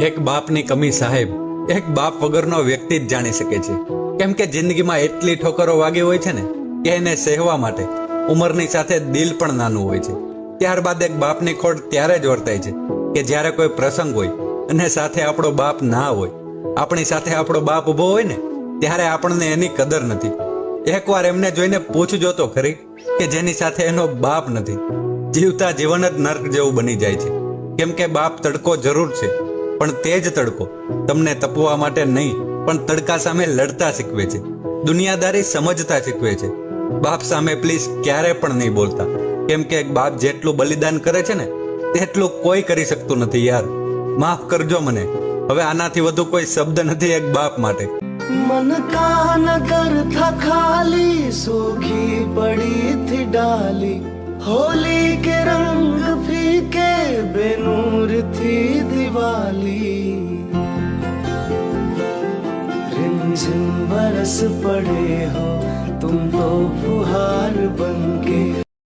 એક બાપની કમી સાહેબ, એક બાપ વગરનો વ્યક્તિ જ જાણી શકે છે. કેમ કે જિંદગીમાં એટલી ઠોકરો વાગી હોય છે ને, કે એને સહેવા માટે ઉંમરની સાથે દિલ પણ નાનું હોય છે. ત્યારબાદ એક બાપની ખોટ ત્યારે જ વર્તાય છે, કે જ્યારે કોઈ પ્રસંગ હોય અને સાથે આપણો બાપ ના હોય, આપણી સાથે આપણો બાપ ઊભો હોય ને, ત્યારે આપણને એની કદર નથી. એકવાર એમને જોઈને પૂછજો તો ખરી, કે જેની સાથે એનો બાપ નથી. જીવતા જીવન જ નર્ક જેવું બની જાય છે. કેમ કે બાપ તડકો જરૂર છે. પણ તે જ તડકો. તમને તપવા માટે નહીં, પણ તડકા સામે લડતા શીખવે છે. દુનિયાદારી સમજતા શીખવે છે. બાપ સામે પ્લીઝ ક્યારે પણ નહીં બોલતા. કેમ કે બાપ જેટલું બલિદાન કરે છે ને, તેટલું કોઈ કરી શકતું નથી યાર. માફ કરજો મને. હવે આનાથી વધુ કોઈ શબ્દ નથી એક બાપ માટે. મન કા નગર થા ખાલી, સોખી પડી થી ડાલી. હોલી કે રંગ बेनूर थी दिवाली रिमझिम बरस पड़े हो तुम तो फुहार बन के